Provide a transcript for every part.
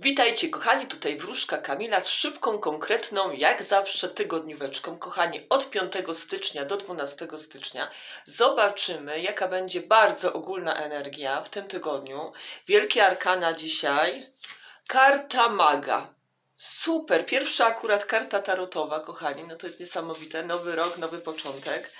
Witajcie kochani, tutaj wróżka Kamila z szybką, konkretną, jak zawsze tygodnióweczką. Kochani, od 5 stycznia do 12 stycznia zobaczymy, jaka będzie bardzo ogólna energia w tym tygodniu. Wielkie arkana dzisiaj. Karta maga. Super, pierwsza akurat karta tarotowa, kochani, no to jest niesamowite. Nowy rok, nowy początek.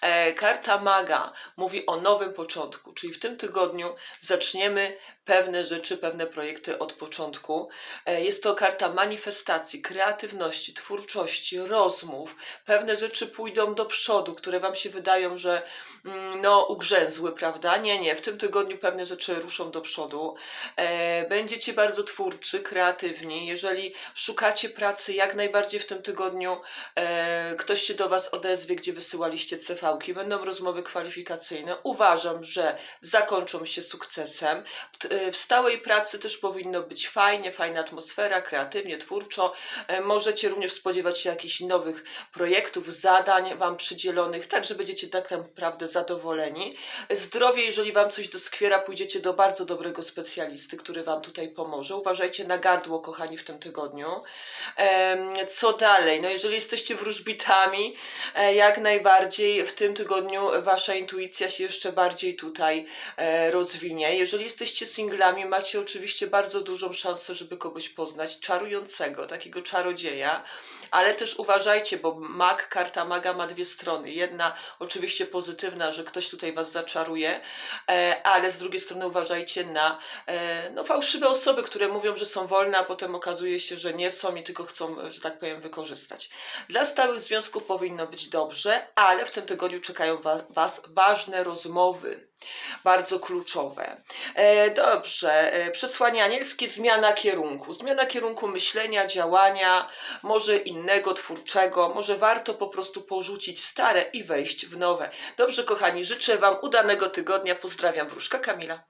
E, karta maga mówi o nowym początku, czyli w tym tygodniu zaczniemy pewne rzeczy, pewne projekty od początku. E, Jest to karta manifestacji, kreatywności, twórczości, rozmów. Pewne rzeczy pójdą do przodu, które Wam się wydają, że mm, no, ugrzęzły, prawda? Nie, nie. W tym tygodniu pewne rzeczy ruszą do przodu. E, Będziecie bardzo twórczy, kreatywni. Jeżeli szukacie pracy, jak najbardziej w tym tygodniu e, ktoś się do Was odezwie, gdzie wysyłaliście CV-ki. Będą rozmowy kwalifikacyjne. Uważam, że zakończą się sukcesem. W, t- w stałej pracy też powinno być fajnie, fajna atmosfera, kreatywnie, twórczo. E, Możecie również spodziewać się jakichś nowych projektów, zadań Wam przydzielonych, tak że będziecie tak naprawdę zadowoleni. Zdrowie, jeżeli Wam coś doskwiera, pójdziecie do bardzo dobrego specjalisty, który Wam tutaj pomoże. Uważajcie na gardło, kochani, w tym tygodniu. Em, Co dalej? No jeżeli jesteście wróżbitami, e, jak najbardziej w tym tygodniu Wasza intuicja się jeszcze bardziej tutaj e, rozwinie. Jeżeli jesteście singlami, macie oczywiście bardzo dużą szansę, żeby kogoś poznać, czarującego, takiego czarodzieja, ale też uważajcie, bo mag, karta maga ma dwie strony. Jedna oczywiście pozytywna, że ktoś tutaj Was zaczaruje, e, ale z drugiej strony uważajcie na no, fałszywe osoby, które mówią, że są wolne, a potem okazuje się, że nie są i tylko chcą, że tak powiem, wykorzystać. Dla stałych związków powinno być dobrze, ale w tym tygodniu czekają wa- Was ważne rozmowy. Bardzo kluczowe. E, dobrze, e, przesłanie anielskie, zmiana kierunku. Zmiana kierunku myślenia, działania, może innego, twórczego. Może warto po prostu porzucić stare i wejść w nowe. Dobrze, kochani, życzę Wam udanego tygodnia. Pozdrawiam, wróżka Kamila.